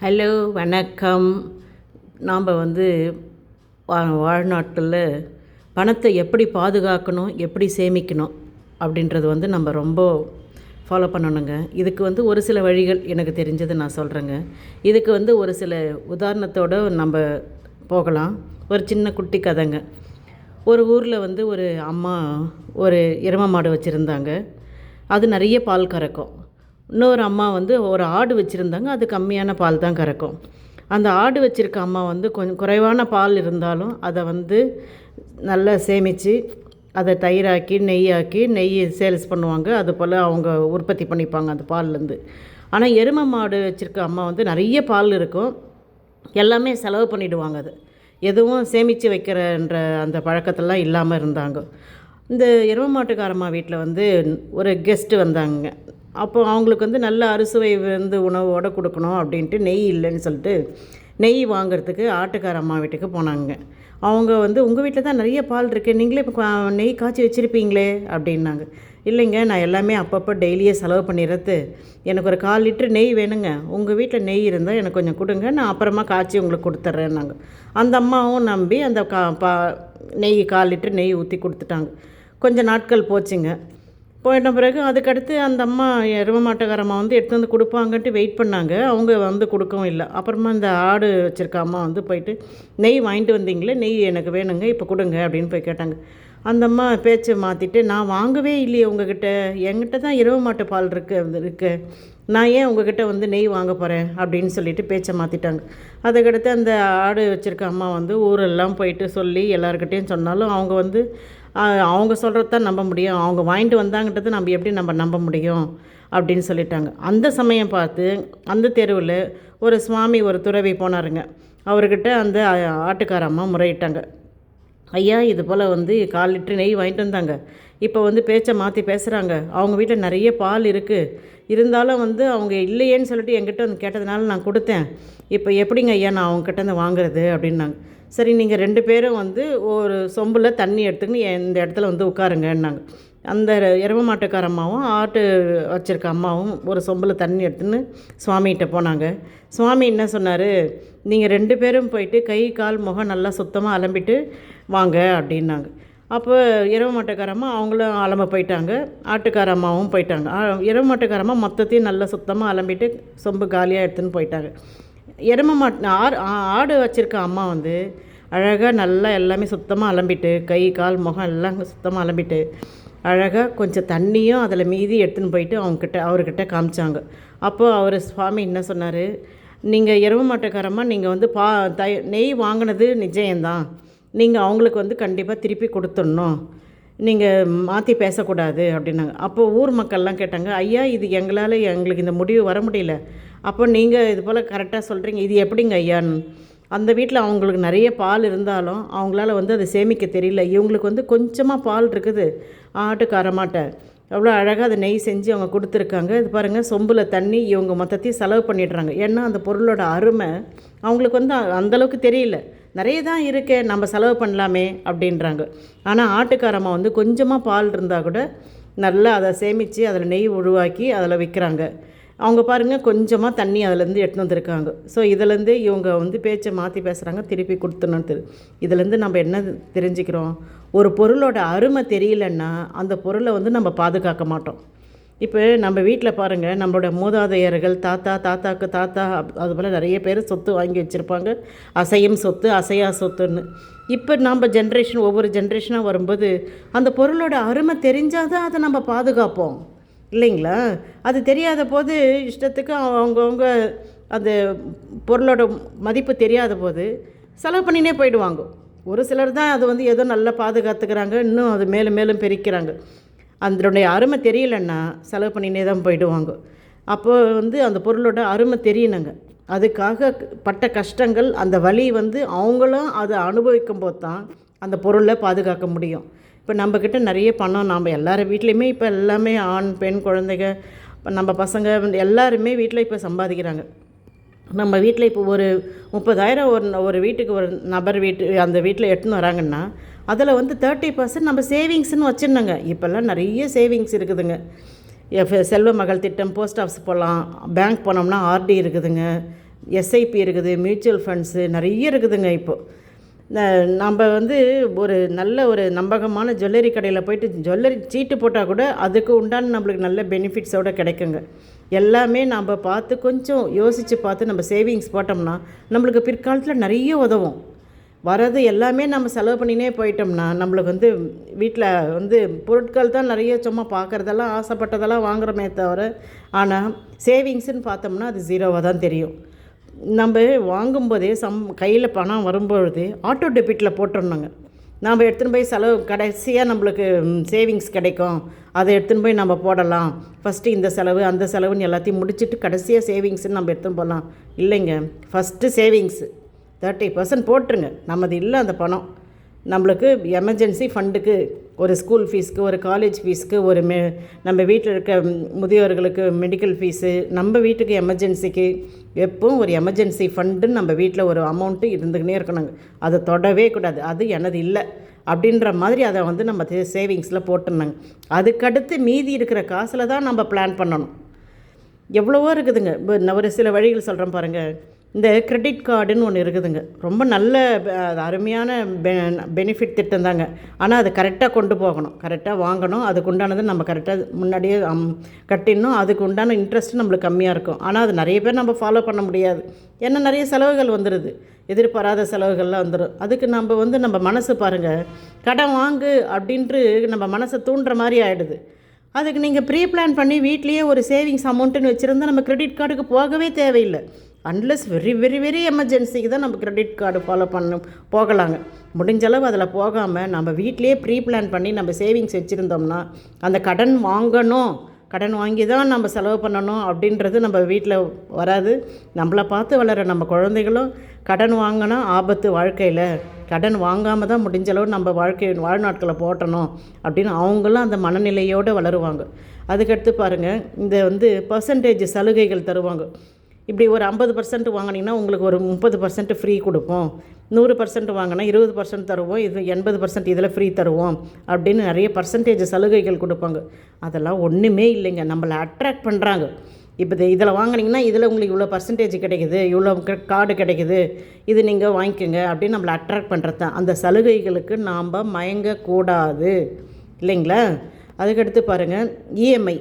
Hello வணக்கம். நாம் வந்து வா வாழ்நாட்டில் பணத்தை எப்படி பாதுகாக்கணும் எப்படி சேமிக்கணும் அப்படின்றது வந்து நம்ம ரொம்ப ஃபாலோ பண்ணணுங்க. இதுக்கு வந்து ஒரு சில வழிகள் எனக்கு தெரிஞ்சது நான் சொல்கிறேங்க இதுக்கு வந்து ஒரு சில உதாரணத்தோடு நம்ம போகலாம். ஒரு சின்ன குட்டி கதைங்க. ஒரு ஊரில் வந்து ஒரு அம்மா ஒரு எருமை மாடு வச்சுருந்தாங்க. அது நிறைய பால் கறக்கும். இன்னொரு அம்மா வந்து ஒரு ஆடு வச்சுருந்தாங்க அது கம்மியான பால் தான் கறக்கும். அந்த ஆடு வச்சுருக்க அம்மா வந்து கொஞ்சம் குறைவான பால் இருந்தாலும் அதை வந்து நல்லா சேமித்து அதை தயிராக்கி நெய்யாக்கி நெய் சேல்ஸ் பண்ணுவாங்க. அது போல் அவங்க உற்பத்தி பண்ணிப்பாங்க அந்த பால்லேருந்து ஆனால் எருமை மாடு வச்சுருக்க அம்மா வந்து நிறைய பால் இருக்கும். எல்லாமே செலவு பண்ணிவிடுவாங்க அது. எதுவும் சேமித்து வைக்கிறன்ற அந்த பழக்கத்தெல்லாம் இல்லாமல் இருந்தாங்க. இந்த எருமை மாட்டுக்காரம்மா வீட்டில் வந்து ஒரு கெஸ்ட்டு வந்தாங்க. அப்போ அவங்களுக்கு வந்து நல்ல அறுசுவை வந்து உணவோடு கொடுக்கணும் அப்படின்ட்டு நெய் இல்லைன்னு சொல்லிட்டு நெய் வாங்குறதுக்கு ஆட்டுக்கார அம்மா வீட்டுக்கு போனாங்க. அவங்க வந்து உங்கள் வீட்டில் தான் நிறைய பால் இருக்குது நீங்களே இப்போ நெய் காய்ச்சி வச்சுருப்பீங்களே அப்படின்னாங்க. இல்லைங்க நான் எல்லாமே அப்பப்போ டெய்லியே செலவு பண்ணிடுறது. எனக்கு ஒரு கால் லிட்டர் நெய் வேணுங்க. உங்கள் வீட்டில் நெய் இருந்தால் எனக்கு கொஞ்சம் கொடுங்க. நான் அப்புறமா காய்ச்சி உங்களுக்கு கொடுத்துட்றேன்னாங்க. அந்த அம்மாவும் நம்பி அந்த கா பா நெய் கால் லிட்டர் நெய் ஊற்றி கொடுத்துட்டாங்க. கொஞ்சம் நாட்கள் போச்சுங்க. போயிட்ட பிறகு அதுக்கடுத்து அந்த அம்மா எரும மாட்டக்காரம்மா வந்து எடுத்து வந்து கொடுப்பாங்கன்ட்டு வெயிட் பண்ணாங்க. அவங்க வந்து கொடுக்கவும் இல்லை. அப்புறமா இந்த ஆடு வச்சுருக்க அம்மா வந்து போயிட்டு நெய் வாங்கிட்டு வந்தீங்களே நெய் எனக்கு வேணுங்க இப்போ கொடுங்க அப்படின்னு போய் கேட்டாங்க. அந்த அம்மா பேச்சை மாற்றிட்டு நான் வாங்கவே இல்லையே உங்ககிட்ட. என்கிட்ட தான் இரவு மாட்டு பால் இருக்கு இருக்கு. நான் ஏன் உங்ககிட்ட வந்து நெய் வாங்க போகிறேன் அப்படின்னு சொல்லிட்டு பேச்சை மாற்றிட்டாங்க அதுக்கடுத்து அந்த ஆடு வச்சுருக்க அம்மா வந்து ஊரெல்லாம் போயிட்டு சொல்லி எல்லாருக்கிட்டேயும் சொன்னாலும் அவங்க வந்து அவங்க சொல்கிறது தான் நம்ப முடியும். அவங்க வாங்கிட்டு வந்தாங்கன்றது நம்ம எப்படி நம்ம நம்ப முடியும் அப்படின்னு சொல்லிட்டாங்க. அந்த சமயம் பார்த்து அந்த தெருவில் ஒரு சுவாமி ஒரு துறவி போனாருங்க. அவர்கிட்ட அந்த ஆட்டுக்காரம்மா முறையிட்டாங்க. ஐயா இது போல் வந்து கால் லிட்டர் நெய் வாங்கிட்டு வந்தாங்க. இப்போ வந்து பேச்சை மாற்றி பேசுகிறாங்க அவங்க வீட்டில் நிறைய பால் இருக்குது இருந்தாலும் வந்து அவங்க இல்லையேன்னு சொல்லிட்டு என்கிட்ட வந்து கேட்டதுனால நான் கொடுத்தேன். இப்போ எப்படிங்க ஐயா நான் அவங்கக்கிட்ட இருந்து வாங்குறது அப்படின்னாங்க. சரி நீங்கள் ரெண்டு பேரும் வந்து ஒரு சொம்பில் தண்ணி எடுத்துக்கின்னு இந்த இடத்துல வந்து உட்காருங்கன்னாங்க. அந்த எரும மாட்டுக்கார அம்மாவும் ஆட்டு வச்சுருக்க அம்மாவும் ஒரு சொம்பில் தண்ணி எடுத்துன்னு சுவாமிகிட்ட போனாங்க. சுவாமி என்ன சொன்னார் நீங்கள் ரெண்டு பேரும் போயிட்டு கை கால் முகம் நல்லா சுத்தமாக அலம்பிட்டு வாங்க அப்படின்னாங்க. அப்போ இரவு மாட்டுக்காரம்மா அவங்களும் அலம்ப போயிட்டாங்க ஆட்டுக்கார அம்மாவும் போயிட்டாங்க. ஆ- இரவு மாட்டுக்காரம்மா மொத்தத்தையும் நல்லா சுத்தமாக அலம்பிட்டு சொம்பு காலியாக எடுத்துன்னு போயிட்டாங்க. எரும மாட்டு ஆடு ஆடு வச்சுருக்க அம்மா வந்து அழகாக நல்லா எல்லாமே சுத்தமாக அலம்பிட்டு கை கால் முகம் எல்லாம் சுத்தமாக அலம்பிட்டு அழகாக கொஞ்சம் தண்ணியும் அதில் மீதி எடுத்துன்னு போயிட்டு அவங்கக்கிட்ட அவர்கிட்ட காமிச்சாங்க. அப்போது அவர் சுவாமி என்ன சொன்னார்? நீங்கள் எரும மாட்டுக்காரம்மா நீங்கள் வந்து பா த நெய் வாங்கினது நிச்சயம்தான் நீங்கள் அவங்களுக்கு வந்து கண்டிப்பாக திருப்பி கொடுத்துடணும். நீங்கள் மாற்றி பேசக்கூடாது அப்படின்னாங்க. அப்போது ஊர் மக்கள்லாம் கேட்டாங்க ஐயா இது எங்களால் எங்களுக்கு இந்த முடிவு வர முடியல. அப்போ நீங்கள் இது போல் கரெக்டாக சொல்கிறீங்க இது எப்படிங்க ஐயான்னு அந்த வீட்டில் அவங்களுக்கு நிறைய பால் இருந்தாலும் அவங்களால வந்து அதை சேமிக்க தெரியல. இவங்களுக்கு வந்து கொஞ்சமாக பால் இருக்குது. ஆட்டுக்காரமாட்ட எவ்வளோ அழகாக அதை நெய் செஞ்சு அவங்க கொடுத்துருக்காங்க. இது பாருங்கள் சொம்பில் தண்ணி இவங்க மொத்தத்தையும் செலவு பண்ணிடுறாங்க. ஏன்னா அந்த பொருளோட அருமை அவங்களுக்கு வந்து அந்தளவுக்கு தெரியல. நிறைய தான் இருக்கே நம்ம செலவு பண்ணலாமே அப்படின்றாங்க. ஆனால் ஆட்டுக்காரம்மா வந்து கொஞ்சமாக பால் இருந்தால் கூட நல்லா அதை சேமித்து அதில் நெய் உருவாக்கி அதில் விற்கிறாங்க. அவங்க பாருங்கள் கொஞ்சமாக தண்ணி அதுலேருந்து எடுத்துன்னு வந்திருக்காங்க. ஸோ இதுலேருந்து இவங்க வந்து பேச்சை மாற்றி பேசுகிறாங்க திருப்பி கொடுத்துணும் திரு இதுலேருந்து நம்ம என்ன தெரிஞ்சுக்கிறோம்? ஒரு பொருளோட அருமை தெரியலன்னா அந்த பொருளை வந்து நம்ம பாதுகாக்க மாட்டோம். இப்போ நம்ம வீட்டில் பாருங்கள் நம்மளோட மூதாதையர்கள் தாத்தா தாத்தாக்கு தாத்தா அது போல் நிறைய பேர் சொத்து வாங்கி வச்சுருப்பாங்க. அசையும் சொத்து அசையா சொத்துன்னு. இப்போ நம்ம ஜென்ரேஷன் ஒவ்வொரு ஜென்ரேஷனாக வரும்போது அந்த பொருளோட அருமை தெரிஞ்சால் தான் அதை நம்ம பாதுகாப்போம். இல்லைங்களா? அது தெரியாத போது இஷ்டத்துக்கு அவங்கவுங்க அந்த பொருளோட மதிப்பு தெரியாத போது செலவு பண்ணினே போயிடுவாங்க. ஒரு சிலர் தான் அது வந்து ஏதோ நல்லா பாதுகாத்துக்கிறாங்க இன்னும் அது மேலும் மேலும் பெருக்கிறாங்க. அதனுடைய அருமை தெரியலன்னா செலவு பண்ணினே தான் போயிடுவாங்க. அப்போ வந்து அந்த பொருளோட அருமை தெரியணுங்க. அதுக்காக பட்ட கஷ்டங்கள் அந்த வழி வந்து அவங்களும் அதை அனுபவிக்கும் போது தான் அந்த பொருளை பாதுகாக்க முடியும். இப்போ நம்மக்கிட்ட நிறைய பணம் நம்ம எல்லார் வீட்லேயுமே இப்போ எல்லாமே ஆண் பெண் குழந்தைங்க இப்போ நம்ம பசங்க வந்து எல்லாருமே வீட்டில் இப்போ சம்பாதிக்கிறாங்க. நம்ம வீட்டில் இப்போ ஒரு முப்பதாயிரம் ஒரு ஒரு வீட்டுக்கு ஒரு நபர் வீட்டு அந்த வீட்டில் எடுத்துன்னு வராங்கன்னா அதில் வந்து தேர்ட்டி பர்சன்ட் நம்ம சேவிங்ஸ்னு வச்சுருந்தோங்க இப்போல்லாம் நிறைய சேவிங்ஸ் இருக்குதுங்க. எஃப் செல்வ மகள் திட்டம் போஸ்ட் ஆஃபீஸ் போகலாம் பேங்க் போனோம்னா ஆர்டி இருக்குதுங்க. எஸ்ஐபி இருக்குது மியூச்சுவல் ஃபண்ட்ஸு நிறைய இருக்குதுங்க இப்போது நம்ம வந்து ஒரு நல்ல ஒரு நம்பகமான ஜுவல்லரி கடையில் போயிட்டு ஜுவல்லரி சீட்டு போட்டால் கூட அதுக்கு உண்டான நம்மளுக்கு நல்ல பெனிஃபிட்ஸோடு கிடைக்குங்க. எல்லாமே நம்ம பார்த்து கொஞ்சம் யோசித்து பார்த்து நம்ம சேவிங்ஸ் போட்டோம்னா நம்மளுக்கு பிற்காலத்தில் நிறைய உதவும். வரது எல்லாமே நம்ம செலவு பண்ணினே போயிட்டோம்னா நம்மளுக்கு வந்து வீட்டில் வந்து பொருட்கள் தான் நிறைய சும்மா பார்க்குறதெல்லாம் ஆசைப்பட்டதெல்லாம் வாங்குறோமே தவிர ஆனால் சேவிங்ஸ்னு பார்த்தோம்னா அது ஜீரோவாக தான் தெரியும். நம்ம வாங்கும்போதே சம் கையில் பணம் வரும்பொழுது ஆட்டோ டெபிட்டில் போட்டுடணுங்க நாம் எடுத்துன்னு போய் செலவு கடைசியாக நம்மளுக்கு சேவிங்ஸ் கிடைக்கும். அதை எடுத்துன்னு போய் நம்ம போடலாம். ஃபஸ்ட்டு இந்த செலவு அந்த செலவுன்னு எல்லாத்தையும் முடிச்சுட்டு கடைசியாக சேவிங்ஸ்ன்னு நம்ம எடுத்துன்னு போகலாம் இல்லைங்க. ஃபஸ்ட்டு சேவிங்ஸு தேர்ட்டி பர்சன்ட் போட்டுருங்க. நம்மது இல்லை அந்த பணம். நம்மளுக்கு எமர்ஜென்சி ஃபண்டுக்கு ஒரு ஸ்கூல் ஃபீஸ்க்கு ஒரு காலேஜ் ஃபீஸ்க்கு ஒரு மெ நம்ம வீட்டில் இருக்க முதியோர்களுக்கு மெடிக்கல் ஃபீஸு நம்ம வீட்டுக்கு எமர்ஜென்சிக்கு எப்பவும் ஒரு எமர்ஜென்சி ஃபண்டுன்னு நம்ம வீட்டில் ஒரு அமௌண்ட்டு இருந்துக்கினே இருக்கணுங்க. அதை தொடவே கூடாது. அது எனது இல்லை. அப்படின்ற மாதிரி அதை வந்து நம்ம சேவிங்ஸில் போட்டுருந்தாங்க அதுக்கடுத்து மீதி இருக்கிற காசில் தான் நம்ம பிளான் பண்ணணும். எவ்வளவோ இருக்குதுங்க. ஒரு சில வழிகள் சொல்கிறேன் பாருங்கள் இந்த கிரெடிட் கார்டுன்னு ஒன்று இருக்குதுங்க. ரொம்ப நல்ல அருமையான பெ பெனிஃபிட் திட்டம் தாங்க ஆனால் அது கரெக்டாக கொண்டு போகணும். கரெக்டாக வாங்கணும். அதுக்கு உண்டானது நம்ம கரெக்டாக முன்னாடியே கட்டிடணும். அதுக்கு உண்டான இன்ட்ரெஸ்ட்டு நம்மளுக்கு கம்மியாக இருக்கும். ஆனால் அது நிறைய பேர் நம்ம ஃபாலோ பண்ண முடியாது. ஏன்னா நிறைய செலவுகள் வந்துடுது எதிர்பாராத செலவுகள்லாம் வந்துடும் அதுக்கு நம்ம வந்து நம்ம மனசு பாருங்கள் கடன் வாங்கு அப்படின்ட்டு நம்ம மனசை தூண்டுற மாதிரி ஆகிடுது அதுக்கு நீங்கள் ப்ரீ பிளான் பண்ணி வீட்லேயே ஒரு சேவிங்ஸ் அமௌண்ட்டுன்னு வச்சுருந்தா நம்ம கிரெடிட் கார்டுக்கு போகவே தேவையில்லை. அன்லெஸ் வெரி வெரி வெரி எமர்ஜென்சிக்கு தான் நம்ம கிரெடிட் கார்டு ஃபாலோ பண்ண போகலாங்க. முடிஞ்சளவு அதில் போகாமல் நம்ம வீட்டிலே ப்ரீ பிளான் பண்ணி நம்ம சேவிங்ஸ் வச்சுருந்தோம்னா அந்த கடன் வாங்கணும். கடன் வாங்கி தான் நம்ம செலவு பண்ணணும் அப்படின்றது நம்ம வீட்டில் வராது. நம்மளை பார்த்து வளர நம்ம குழந்தைகளும் கடன் வாங்கினா ஆபத்து வாழ்க்கையில். கடன் வாங்காமல் தான் முடிஞ்ச அளவு நம்ம வாழ்க்கை வாழ்நாட்களை போட்டணும் அப்படின்னு அவங்களும் அந்த மனநிலையோடு வளருவாங்க. அதுக்கடுத்து பாருங்கள் இந்த வந்து பர்சன்டேஜ் சலுகைகள் தருவாங்க. இப்படி ஒரு ஐம்பது பர்சன்ட் வாங்கினீங்கன்னா உங்களுக்கு ஒரு முப்பது பர்சன்ட் ஃப்ரீ கொடுப்போம். நூறு பர்சன்ட் வாங்கினா இருபது பர்சன்ட் தருவோம். இது எண்பது பர்சன்ட் இதில் ஃப்ரீ தருவோம். அப்படின்னு நிறைய பர்சன்டேஜ் சலுகைகள் கொடுப்பாங்க. அதெல்லாம் ஒன்றுமே இல்லைங்க. நம்மளை அட்ராக்ட் பண்ணுறாங்க இப்போ இதில் வாங்கினீங்கன்னா இதில் உங்களுக்கு இவ்வளோ பர்சன்டேஜ் கிடைக்குது. இவ்வளோ கார்டு கிடைக்குது. இது நீங்கள் வாங்கிக்கோங்க அப்படின்னு நம்மளை அட்ராக்ட் பண்ணுறது தான். அந்த சலுகைகளுக்கு நாம் மயங்கக்கூடாது. இல்லைங்களா? அதுக்கடுத்து பாருங்கள் இஎம்ஐ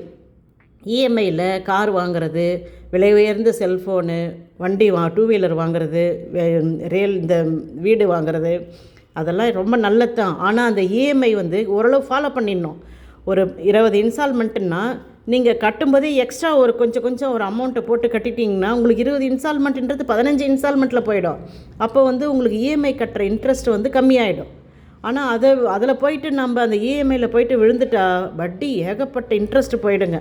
இஎம்ஐயில் கார் வாங்குறது விலை உயர்ந்த செல்ஃபோனு வண்டி வா டூ வீலர் வாங்குறது ரியல் இந்த வீடு வாங்குறது அதெல்லாம் ரொம்ப நல்லது தான் ஆனால் அந்த இஎம்ஐ வந்து ஓரளவு ஃபாலோ பண்ணிடணும். ஒரு இருபது இன்ஸ்டால்மெண்ட்டுன்னா நீங்கள் கட்டும்போதே எக்ஸ்ட்ரா ஒரு கொஞ்சம் கொஞ்சம் ஒரு அமௌண்ட்டை போட்டு கட்டிட்டிங்கன்னா உங்களுக்கு இருபது இன்ஸ்டால்மெண்ட்டுன்றது பதினஞ்சு இன்ஸ்டால்மெண்ட்டில் போயிடும். அப்போ வந்து உங்களுக்கு இஎம்ஐ கட்டுற இன்ட்ரெஸ்ட் வந்து கம்மியாயிடும். ஆனால் அதை அதில் போயிட்டு நம்ம அந்த இஎம்ஐயில் போயிட்டு விழுந்துட்டா வட்டி ஏகப்பட்ட இன்ட்ரெஸ்ட் போயிடுங்க.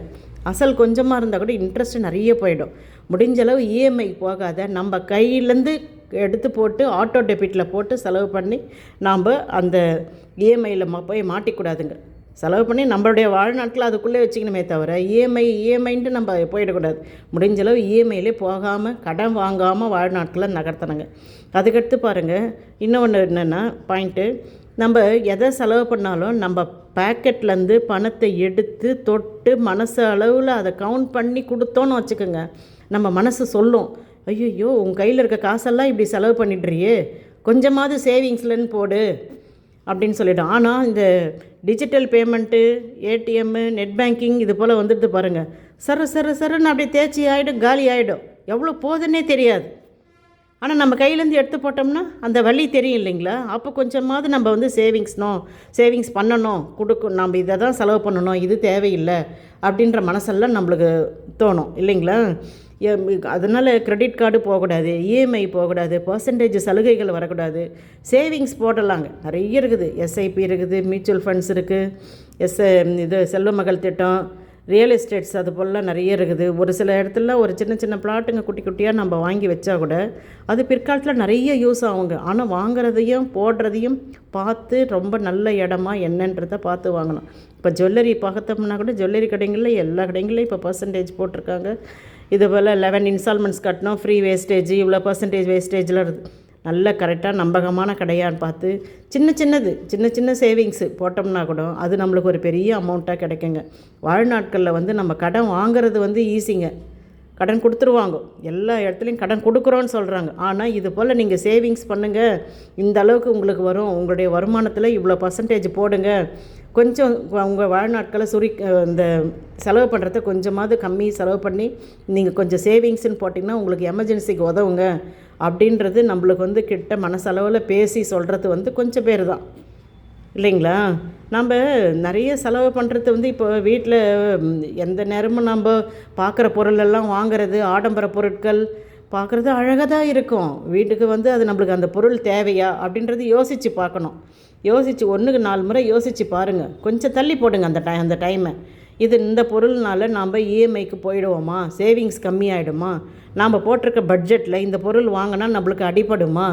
அசல் கொஞ்சமாக இருந்தால் கூட இன்ட்ரெஸ்ட் நிறைய போயிடும். முடிஞ்ச அளவு இஎம்ஐ போகாத நம்ம கையிலேருந்து எடுத்து போட்டு ஆட்டோ டெபிட்டில் போட்டு செலவு பண்ணி நாம் அந்த இஎம்ஐயில் மா போய் மாட்டிக்கூடாதுங்க. செலவு பண்ணி நம்மளுடைய வாழ்நாட்டில் அதுக்குள்ளே வச்சுக்கணுமே தவிர இஎம்ஐ இஎம்ஐன்ட்டு நம்ம போயிடக்கூடாது. முடிஞ்சளவு இஎம்ஐலே போகாமல் கடன் வாங்காமல் வாழ்நாட்டில் நகர்த்தணுங்க. அதுக்கடுத்து பாருங்கள் இன்னொன்று என்னென்னா பாயிண்ட்டு நம்ம எதை செலவு பண்ணாலும் நம்ம பேக்கெட்லேருந்து பணத்தை எடுத்து தொட்டு மனசு அளவில் அதை கவுண்ட் பண்ணி கொடுத்தோன்னு வச்சுக்கோங்க. நம்ம மனசு சொல்லும். ஐயோ உங்கள் கையில் இருக்க காசெல்லாம் இப்படி செலவு பண்ணிடுறியே. கொஞ்சமாவது சேவிங்ஸ்லன்னு போடு. அப்படின்னு சொல்லிவிடும் ஆனால் இந்த digital payment ATM net banking இது போல் வந்துட்டு பாருங்கள் சர சர சரன்னு அப்படியே தேய்ச்சி ஆகிடும் காலி ஆகிடும் எவ்வளோ போதுன்னே தெரியாது. ஆனால் நம்ம கையிலேருந்து எடுத்து போட்டோம்னா அந்த வழி தெரியும் இல்லைங்களா? அப்போ கொஞ்சமாவது நம்ம வந்து சேவிங்ஸ்னோ சேவிங்ஸ் பண்ணணும் கொடுக்கும் நம்ம இதை தான் செலவு பண்ணணும் இது தேவையில்லை அப்படின்ற மனசெல்லாம் நம்மளுக்கு தோணும் இல்லைங்களா? அதனால் க்ரெடிட் கார்டு போகக்கூடாது இஎம்ஐ போகக்கூடாது பர்சன்டேஜ் சலுகைகள் வரக்கூடாது சேவிங்ஸ் போடலாங்க. நிறைய இருக்குது. எஸ்ஐபி இருக்குது மியூச்சுவல் ஃபண்ட்ஸ் இருக்குது எஸ் இது செல்வமகள் திட்டம் ரியல் எஸ்டேட்ஸ் அது போலலாம் நிறைய இருக்குது. ஒரு சில இடத்துல ஒரு சின்ன சின்ன பிளாட்டுங்க குட்டி குட்டியாக நம்ம வாங்கி வச்சா கூட அது பிற்காலத்தில் நிறைய யூஸ் ஆகுங்க. ஆனால் வாங்குறதையும் போடுறதையும் பார்த்து ரொம்ப நல்ல இடமா என்னன்றதை பார்த்து வாங்கணும். இப்போ ஜுவல்லரி பார்த்தோம்னா கூட ஜுவல்லரி கடைங்களில் எல்லா கடைங்களையும் இப்போ பர்சன்டேஜ் போட்டிருக்காங்க. இது போல் லெவன் இன்ஸ்டால்மெண்ட்ஸ் கட்டணும். ஃப்ரீ வேஸ்டேஜ் இவ்வளோ பர்சன்டேஜ் வேஸ்டேஜில் இருக்குது நல்ல கரெக்டாக நம்பகமான கடையான்னு பார்த்து சின்ன சின்னது சின்ன சின்ன சேவிங்ஸு போட்டோம்னா கூட அது நம்மளுக்கு ஒரு பெரிய அமௌண்ட்டாக கிடைக்குங்க. வாழ்நாட்களில் வந்து நம்ம கடன் வாங்குறது வந்து ஈஸிங்க கடன் கொடுத்துருவாங்க. எல்லா இடத்துலையும் கடன் கொடுக்குறோன்னு சொல்கிறாங்க ஆனால் இது போல் நீங்கள் சேவிங்ஸ் பண்ணுங்கள் இந்த அளவுக்கு உங்களுக்கு வரும். உங்களுடைய வருமானத்தில் இவ்வளோ பர்சன்டேஜ் போடுங்க. கொஞ்சம் உங்கள் வாழ்நாட்களை சுரி இந்த செலவு பண்ணுறத கொஞ்சமாவது கம்மி செலவு பண்ணி நீங்கள் கொஞ்சம் சேவிங்ஸ்னு போட்டிங்கன்னா உங்களுக்கு எமர்ஜென்சிக்கு உதவுங்க அப்படின்றது நம்மளுக்கு வந்து கிட்ட மனசளவில் பேசி சொல்கிறது வந்து கொஞ்சம் பேர் தான். இல்லைங்களா? நம்ம நிறைய செலவு பண்ணுறது வந்து இப்போ வீட்டில் எந்த நேரமும் நம்ம பார்க்குற பொருளெல்லாம் வாங்குறது ஆடம்பர பொருட்கள் பார்க்குறது அழகாக தான் இருக்கும். வீட்டுக்கு வந்து அது நம்மளுக்கு அந்த பொருள் தேவையா அப்படின்றது யோசித்து பார்க்கணும். யோசித்து ஒன்றுக்கு நாலு முறை யோசித்து பாருங்கள் கொஞ்சம் தள்ளி போடுங்க அந்த டை அந்த டைமை. இது இந்த பொருள்னால நாம் இஎம்ஐக்கு போயிடுவோமா? சேவிங்ஸ் கம்மியாயிடுமா? நாம் போட்டிருக்க பட்ஜெட்டில் இந்த பொருள் வாங்கினா நம்மளுக்கு அடிபடுமா?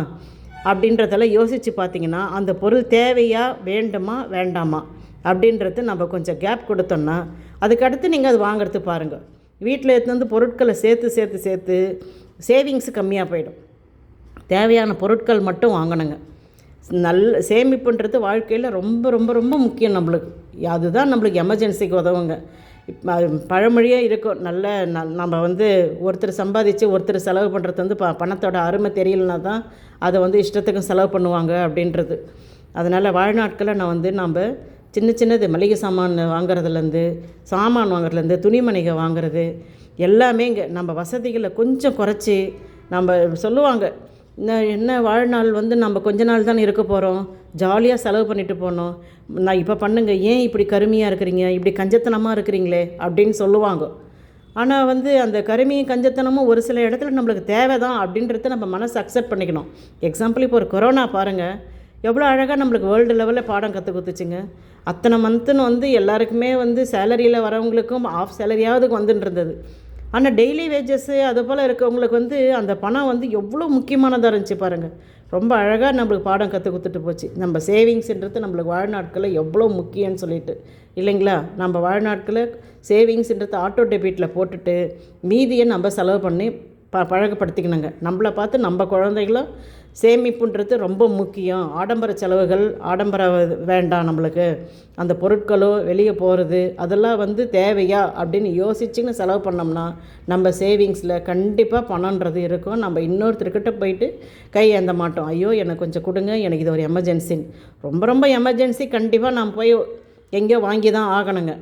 அப்படின்றதெல்லாம் யோசித்து பார்த்தீங்கன்னா அந்த பொருள் தேவையா வேண்டுமா வேண்டாமா? அப்படின்றது நம்ம கொஞ்சம் கேப் கொடுத்தோம்னா அதுக்கடுத்து நீங்கள் அது வாங்குறது பாருங்கள் வீட்டில் எடுத்து வந்து பொருட்களை சேர்த்து சேர்த்து சேர்த்து சேவிங்ஸு கம்மியாக போயிடும். தேவையான பொருட்கள் மட்டும் வாங்கணுங்க. நல்ல சேமிப்புன்றது வாழ்க்கையில் ரொம்ப ரொம்ப ரொம்ப முக்கியம் நம்மளுக்கு. அதுதான் நம்மளுக்கு எமர்ஜென்சிக்கு உதவுங்க. இப்போ பழமொழியாக இருக்கும். நல்ல ந நம்ம வந்து ஒருத்தர் சம்பாதிச்சு ஒருத்தர் செலவு பண்ணுறது வந்து ப பணத்தோட அருமை தெரியலனா தான் அதை வந்து இஷ்டத்துக்கும் செலவு பண்ணுவாங்க அப்படின்றது. அதனால் வாழ்நாட்களை நான் வந்து நம்ம சின்ன சின்னது மளிகை சாமான் வாங்குறதுலேருந்து சாமான் வாங்குறதுலேருந்து துணிமணிகள் வாங்குறது எல்லாமே இங்கே நம்ம வசதிகளை கொஞ்சம் குறைச்சி நம்ம சொல்லுவாங்க என்ன வாழ்நாள் வந்து நம்ம கொஞ்ச நாள் தான் இருக்க போகிறோம் ஜாலியாக செலவு பண்ணிட்டு போனோம் நான் இப்போ பண்ணுங்க ஏன் இப்படி கருமையாக இருக்கிறீங்க இப்படி கஞ்சத்தனமாக இருக்கிறீங்களே? அப்படின்னு சொல்லுவாங்க. ஆனால் வந்து அந்த கருமையும் கஞ்சத்தனமும் ஒரு சில இடத்துல நம்மளுக்கு தேவை தான் அப்படின்றத நம்ம மனசு அக்செப்ட் பண்ணிக்கணும். எக்ஸாம்பிள் இப்போ ஒரு கொரோனா பாருங்கள் எவ்வளோ அழகாக நம்மளுக்கு வேர்ல்டு லெவலில் பாடம் கற்றுக் கொடுத்துச்சுங்க. அத்தனை மந்த்துன்னு வந்து எல்லாருக்குமே வந்து சேலரியில் வரவங்களுக்கும் ஆஃப் சேலரியாவது வந்துட்டு இருந்தது. ஆனால் டெய்லி வேஜஸ்ஸு அது போல் இருக்கவங்களுக்கு வந்து அந்த பணம் வந்து எவ்வளோ முக்கியமானதாக இருந்துச்சு பாருங்கள் ரொம்ப அழகாக நம்மளுக்கு பாடம் கற்றுக் கொடுத்துட்டு போச்சு. நம்ம சேவிங்ஸ்ன்றது நம்மளுக்கு வாழ்நாட்களில் எவ்வளோ முக்கியம்னு சொல்லிட்டு. இல்லைங்களா? நம்ம வாழ்நாட்களில் சேவிங்ஸ்ன்றது ஆட்டோ டெபிட்டில் போட்டுட்டு மீதியை நம்ம செலவு பண்ணி ப பழகப்படுத்திக்கணுங்க நம்மளை பார்த்து நம்ம குழந்தைகளும் சேமிப்புன்றது ரொம்ப முக்கியம். ஆடம்பர செலவுகள் ஆடம்பர வேண்டாம் நம்மளுக்கு. அந்த பொருட்களோ வெளியே போகிறது அதெல்லாம் வந்து தேவையா அப்படின்னு யோசிச்சுன்னு செலவு பண்ணோம்னா நம்ம சேவிங்ஸில் கண்டிப்பாக பணன்றது இருக்கும். நம்ம இன்னொருத்தர்கிட்ட போயிட்டு கை ஏந்த மாட்டோம். ஐயோ எனக்கு கொஞ்சம் கொடுங்க எனக்கு இது ஒரு எமர்ஜென்சின்னு. ரொம்ப ரொம்ப எமர்ஜென்சி கண்டிப்பாக நான் போய் எங்கேயோ வாங்கி தான் ஆகணுங்க.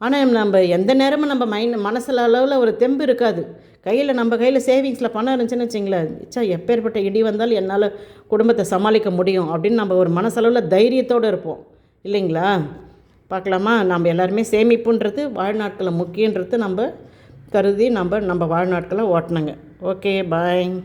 ஆனால் நம்ம எந்த நேரமும் நம்ம மைண்ட் மனசில் அளவில் ஒரு தெம்பு இருக்காது. கையில் நம்ம கையில் சேவிங்ஸில் பணம் இருந்துச்சுன்னு வச்சிங்களேன் இச்சா எப்பேற்பட்ட இடி வந்தாலும் என்னால் குடும்பத்தை சமாளிக்க முடியும் அப்படின்னு நம்ம ஒரு மனசளவில் தைரியத்தோடு இருப்போம். இல்லைங்களா? பார்க்கலாமா? நம்ம எல்லாருமே சேமிப்புன்றது வாழ்நாட்களை முக்கியன்றது நம்ம கருதி நம்ம நம்ம வாழ்நாட்களை ஓட்டணுங்க. Okay bye